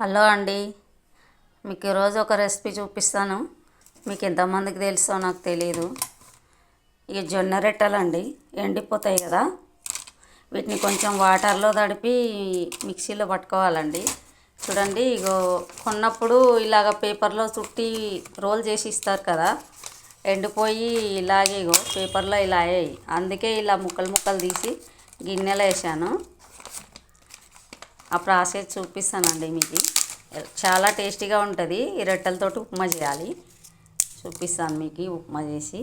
Hello అండి. మీకు ఈరోజు ఒక రెసిపీ చూపిస్తాను. మీకు ఎంతమందికి తెలుసో నాకు తెలియదు ఇక జొన్న రొట్టెలు అండి ఎండిపోతాయి కదా. వీటిని కొంచెం వాటర్లో తడిపి మిక్సీలో పట్టుకోవాలండి. చూడండి ఇగో కొన్నప్పుడు ఇలాగ పేపర్లో చుట్టి రోల్ చేసి ఇస్తారు కదా. ఎండిపోయి ఇలాగే ఇగో పేపర్లో ఇలా అయ్యాయి. అందుకే ఇలా ముక్కలు ముక్కలు తీసి గిన్నెలో వేసాను. ఆ ప్రాసెస్ చూపిస్తానండి మీకు. చాలా టేస్టీగా ఉంటుంది. ఈ రొట్టెలతోటి ఉప్మా చేయాలి. చూపిస్తాను మీకు ఉప్మా చేసి.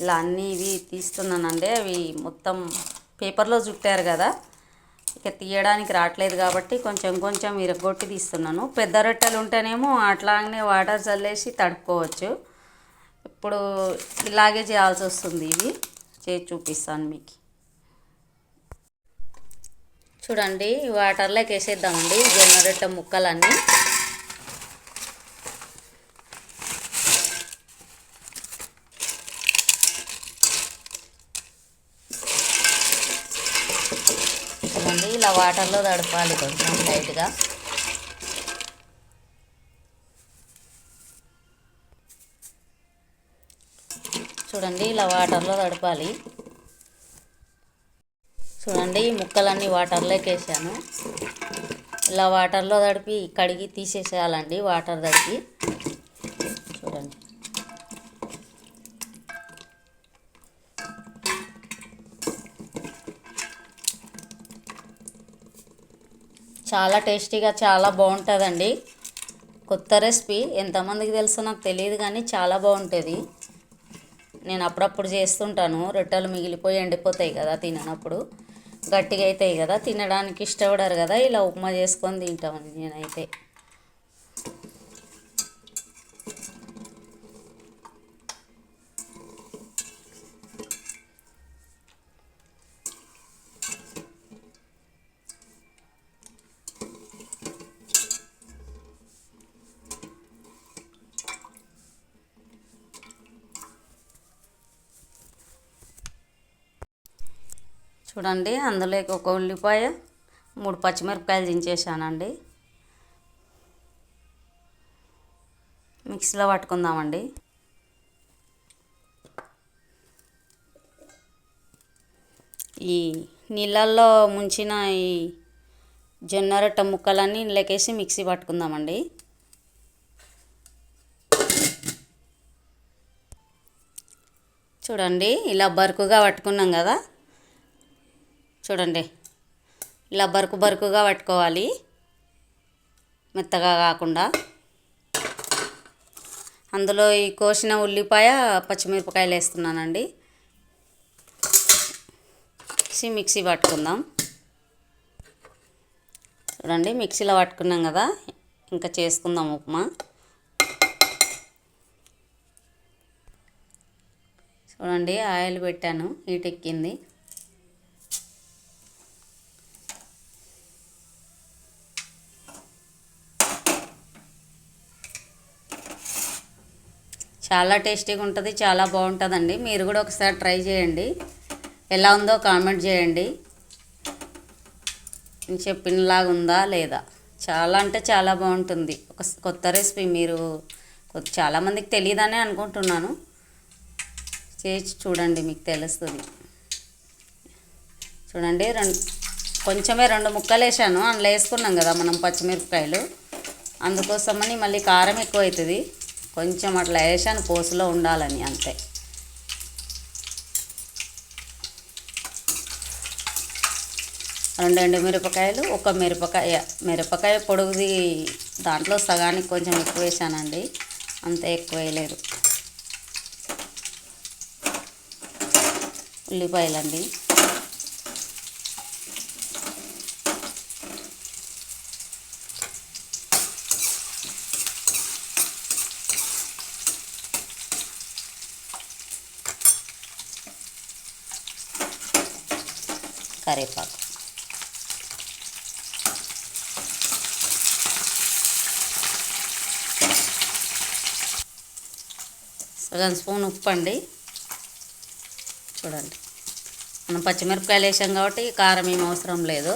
ఇలా అన్నీ ఇవి తీస్తున్నానండి. అవి మొత్తం పేపర్లో చుట్టారు కదా. ఇక తీయడానికి రావట్లేదు కాబట్టి కొంచెం కొంచెం ఇరగొట్టి తీస్తున్నాను. పెద్ద రొట్టెలు ఉంటేనేమో అట్లాగనే వాటర్ చల్లేసి తడుపుకోవచ్చు. ఇప్పుడు ఇలాగే చేయాల్సి వస్తుంది. ఇవి చేసి చూపిస్తాను మీకు. చూడండి వాటర్లోకి వేసేద్దామండి జొన్న రొట్టె ముక్కలన్నీ. చూడండి ఇలా వాటర్లో తడపాలి కొంచెం లైట్గా చూడండి ఇలా వాటర్లో తడపాలి. చూడండి ఈ ముక్కలన్నీ వాటర్లోకి వేసాను. ఇలా వాటర్లో తడిపి కడిగి తీసేసేయాలండి వాటర్ తడిపి. చూడండి. చాలా టేస్టీగా చాలా బాగుంటుందండి. కొత్త రెసిపీ ఎంతమందికి తెలుసో నాకు తెలియదు కానీ చాలా బాగుంటుంది. నేను అప్పుడప్పుడు చేస్తుంటాను రొట్టెలు మిగిలిపోయి ఎండిపోతాయి కదా తిననప్పుడు. గట్టిగా అవుతాయి కదా తినడానికి ఇష్టపడరు కదా ఇలా ఉప్మా చేసుకొని తింటామని నేనైతే. చూడండి అందులో ఒక ఉల్లిపాయ మూడు పచ్చిమిరపకాయలు దించేసానండి మిక్సీలో పట్టుకుందామండి. ఈ నీళ్ళల్లో ముంచిన ఈ జొన్న రొట్టె ముక్కలన్నీ నీళ్ళకేసి మిక్సీ పట్టుకుందామండి. చూడండి ఇలా బరుకుగా పట్టుకున్నాం కదా. చూడండి. ఇలా బరుకు బరుకుగా పట్టుకోవాలి. మెత్తగా కాకుండా. అందులో ఈ కోసిన ఉల్లిపాయ పచ్చిమిరపకాయలు వేస్తున్నానండి. మిక్సీ మిక్సీ పట్టుకుందాం. చూడండి మిక్సీలో పట్టుకున్నాం కదా. ఇంకా చేసుకుందాం ఉప్మా. చూడండి ఆయిల్ పెట్టాను హీట్ ఎక్కింది. చాలా టేస్టీగా ఉంటుంది చాలా బాగుంటుందండి. మీరు కూడా ఒకసారి ట్రై చేయండి. ఎలా ఉందో కామెంట్ చేయండి. నేను చెప్పినలాగా ఉందా లేదా? చాలా అంటే చాలా బాగుంటుంది. ఒక కొత్త రెసిపీ మీరు చాలామందికి తెలియదనే అనుకుంటున్నాను. చేసి చూడండి మీకు తెలుస్తుంది. చూడండి రెండు కొంచెమే రెండు ముక్కలు వేసాను. అందులో వేసుకున్నాం కదా మనం పచ్చిమిరపకాయలు. అందుకోసమని మళ్ళీ కారం ఎక్కువ అవుతుంది కొంచెం అట్లా వేసాను పోసులో ఉండాలని అంతే. రెండు ఎండు మిరపకాయలు ఒక మిరపకాయ మిరపకాయ పొడుగుది దాంట్లో సగానికి కొంచెం ఎక్కువ వేసానండి. అంత ఎక్కువ వేయలేదు. ఉల్లిపాయలండి. కరేపాకు సగం స్పూన్ ఉప్పు అండి. చూడండి. మనం పచ్చిమిరపకాయలు వేసాం కాబట్టి కారం ఏం అవసరం లేదు.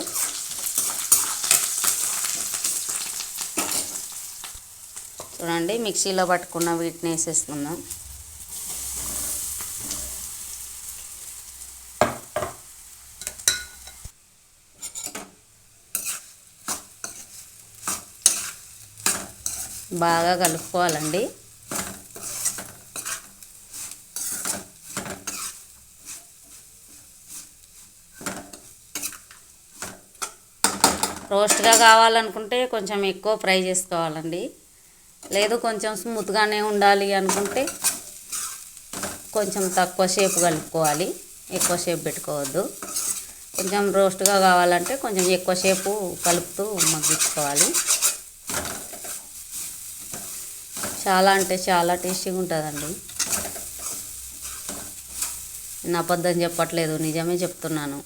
చూడండి మిక్సీలో పట్టుకున్న వీటిని వేసేసుకుందాం. బాగా కలుపుకోవాలండి. రోస్ట్గా కావాలనుకుంటే కొంచెం ఎక్కువ ఫ్రై చేసుకోవాలండి. లేదు కొంచెం స్మూత్గానే ఉండాలి అనుకుంటే కొంచెం తక్కువ షేప్ కలుపుకోవాలి. ఎక్కువ షేప్ పెట్టుకోవద్దు. కొంచెం రోస్ట్గా కావాలంటే కొంచెం ఎక్కువ సేపు కలుపుతూ మగ్గించుకోవాలి. చాలా అంటే చాలా టేస్టీగా ఉంటుందండి నేను అబద్ధం చెప్పట్లేదు నిజమే చెప్తున్నాను.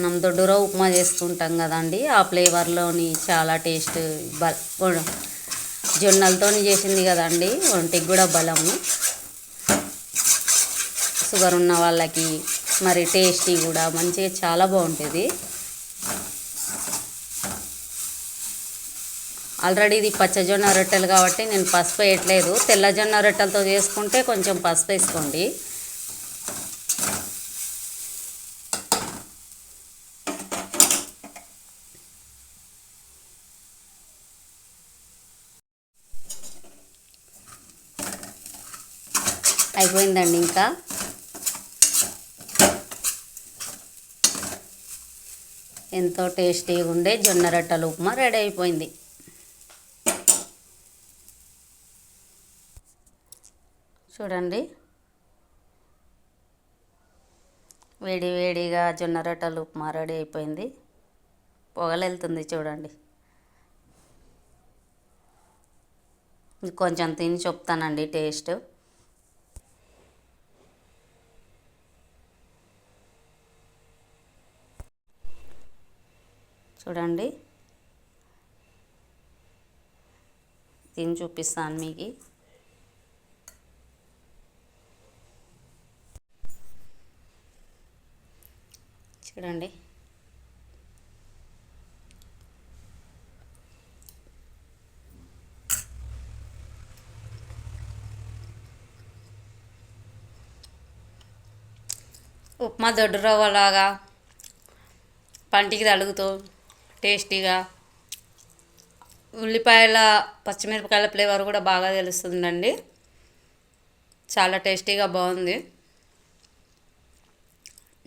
మనం దొడ్డుర ఉప్మా చేసుకుంటాం కదండి ఆ ఫ్లేవర్లోని చాలా టేస్ట్ బ జొన్నలతో చేసింది కదండి ఒంటికి కూడా బలము. షుగర్ ఉన్న వాళ్ళకి మరి టేస్టీ కూడా మంచిగా చాలా బాగుంటుంది. ఆల్రెడీ ఇది పచ్చజొన్న రొట్టెలు కాబట్టి నేను పసుపు వేయట్లేదు. తెల్లజొన్న రొట్టెలతో చేసుకుంటే కొంచెం పసుపు వేసుకోండి. అయిపోయిందండి ఇంకా. ఎంతో టేస్టీగా ఉండే జొన్న రొట్టెల ఉప్మా రెడీ అయిపోయింది. చూడండి. వేడి వేడిగా జొన్న రొట్టెల ఉప్మా రెడీ అయిపోయింది. పొగలు వెళ్తుంది చూడండి. కొంచెం తిని చెప్తానండి టేస్ట్. చూడండి. తిని చూపిస్తాను మీకు. చూడండి. ఉప్మా దొడ్డు రవ్వలాగా పంటికి తలుగుతూ టేస్టీగా. ఉల్లిపాయల పచ్చిమిరపకాయల ఫ్లేవర్ కూడా బాగా తెలుస్తుందండి. చాలా టేస్టీగా బాగుంది.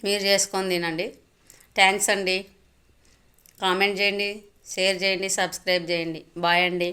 మీరు చేసుకొని తినండి. థ్యాంక్స్ అండి. కామెంట్ చేయండి షేర్ చేయండి సబ్స్క్రైబ్ చేయండి. బాయ్ అండి.